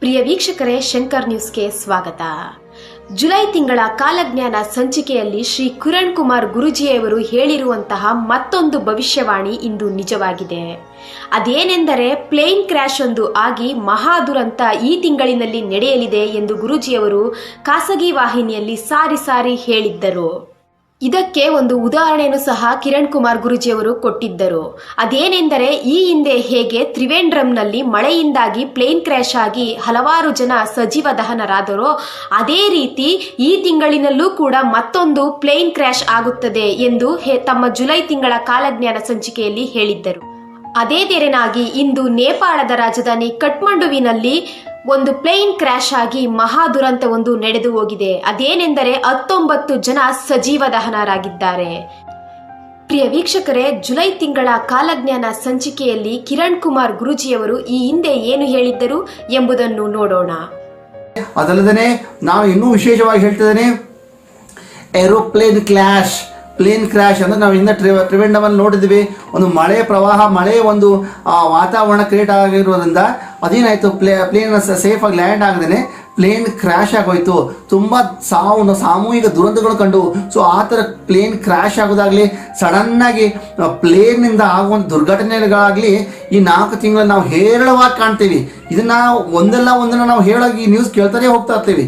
ಪ್ರಿಯ ವೀಕ್ಷಕರೇ, ಶಂಕರ್ ನ್ಯೂಸ್ಗೆ ಸ್ವಾಗತ. ಜುಲೈ ತಿಂಗಳ ಕಾಲಜ್ಞಾನ ಸಂಚಿಕೆಯಲ್ಲಿ ಶ್ರೀ ಕಿರಣ್ ಕುಮಾರ್ ಗುರುಜಿಯವರು ಹೇಳಿರುವಂತಹ ಮತ್ತೊಂದು ಭವಿಷ್ಯವಾಣಿ ಇಂದು ನಿಜವಾಗಿದೆ. ಅದೇನೆಂದರೆ, ಪ್ಲೇನ್ ಕ್ರ್ಯಾಶ್ ಒಂದು ಆಗಿ ಮಹಾ ದುರಂತ ಈ ತಿಂಗಳಿನಲ್ಲಿ ನಡೆಯಲಿದೆ ಎಂದು ಗುರುಜಿಯವರು ಖಾಸಗಿ ವಾಹಿನಿಯಲ್ಲಿ ಸಾರಿ ಸಾರಿ ಹೇಳಿದ್ದರು. ಇದಕ್ಕೆ ಒಂದು ಉದಾಹರಣೆಯನ್ನು ಸಹ ಕಿರಣ್ ಕುಮಾರ್ ಗುರುಜಿಯವರು ಕೊಟ್ಟಿದ್ದರು. ಅದೇನೆಂದರೆ, ಈ ಹಿಂದೆ ಹೇಗೆ ತ್ರಿವೇಂದ್ರಂನಲ್ಲಿ ಮಳೆಯಿಂದಾಗಿ ಪ್ಲೇನ್ ಕ್ರ್ಯಾಶ್ ಆಗಿ ಹಲವಾರು ಜನ ಸಜೀವ ದಹನರಾದರೋ, ಅದೇ ರೀತಿ ಈ ತಿಂಗಳಿನಲ್ಲೂ ಕೂಡ ಮತ್ತೊಂದು ಪ್ಲೇನ್ ಕ್ರ್ಯಾಶ್ ಆಗುತ್ತದೆ ಎಂದು ತಮ್ಮ ಜುಲೈ ತಿಂಗಳ ಕಾಲಜ್ಞಾನ ಸಂಚಿಕೆಯಲ್ಲಿ ಹೇಳಿದ್ದರು. ಅದೇ ತೆರೆನಾಗಿ ಇಂದು ನೇಪಾಳದ ರಾಜಧಾನಿ ಕಠ್ಮಂಡುವಿನಲ್ಲಿ ಒಂದು ಪ್ಲೇನ್ ಕ್ರ್ಯಾಶ್ ಆಗಿ ಮಹಾ ಒಂದು ನಡೆದು ಹೋಗಿದೆ. ಅದೇನೆಂದರೆ ಹತ್ತೊಂಬತ್ತು ಜನ ಸಜೀವ ದಹನರಾಗಿದ್ದಾರೆ. ಪ್ರಿಯ ವೀಕ್ಷಕರೇ, ಜುಲೈ ತಿಂಗಳ ಕಾಲಜ್ಞಾನ ಸಂಚಿಕೆಯಲ್ಲಿ ಕಿರಣ್ ಕುಮಾರ್ ಗುರುಜಿಯವರು ಈ ಹಿಂದೆ ಏನು ಹೇಳಿದ್ದರು ಎಂಬುದನ್ನು ನೋಡೋಣ. ಅದಲ್ಲದೆ ನಾವು ಇನ್ನೂ ವಿಶೇಷವಾಗಿ ಹೇಳ್ತಿದ್ದೇನೆ, ಏರೋಪ್ಲೇನ್ ಕ್ಲಾಶ್ ಪ್ಲೇನ್ ಕ್ರ್ಯಾಶ್ ಅಂದರೆ ನಾವು ಹಿಂದೆ ಟ್ರಿ ತ್ರಿವೆಂಡಮಲ್ಲಿ ನೋಡಿದ್ವಿ. ಒಂದು ಮಳೆ ಪ್ರವಾಹ, ಮಳೆ ಒಂದು ವಾತಾವರಣ ಕ್ರಿಯೇಟ್ ಆಗಿರೋದ್ರಿಂದ ಅದೇನಾಯಿತು? ಪ್ಲೇ ಪ್ಲೇನ್ ಸೇಫಾಗಿ ಲ್ಯಾಂಡ್ ಆಗದೇ ಪ್ಲೇನ್ ಕ್ರ್ಯಾಶ್ ಆಗೋಯ್ತು. ತುಂಬ ಸಾವು ಸಾಮೂಹಿಕ ದುರಂತಗಳು ಕಂಡು. ಸೊ ಆ ಥರ ಪ್ಲೇನ್ ಕ್ರ್ಯಾಶ್ ಆಗೋದಾಗಲಿ ಸಡನ್ನಾಗಿ ಪ್ಲೇನಿಂದ ಆಗುವಂಥ ದುರ್ಘಟನೆಗಳಾಗಲಿ ಈ ನಾಲ್ಕು ತಿಂಗಳು ನಾವು ಹೇರಳವಾಗಿ ಕಾಣ್ತೀವಿ. ಇದನ್ನ ಒಂದಲ್ಲ ಒಂದನ್ನ ನಾವು ಹೇಳೋಗಿ ನ್ಯೂಸ್ ಕೇಳ್ತಾನೆ ಹೋಗ್ತಾ ಇರ್ತೀವಿ.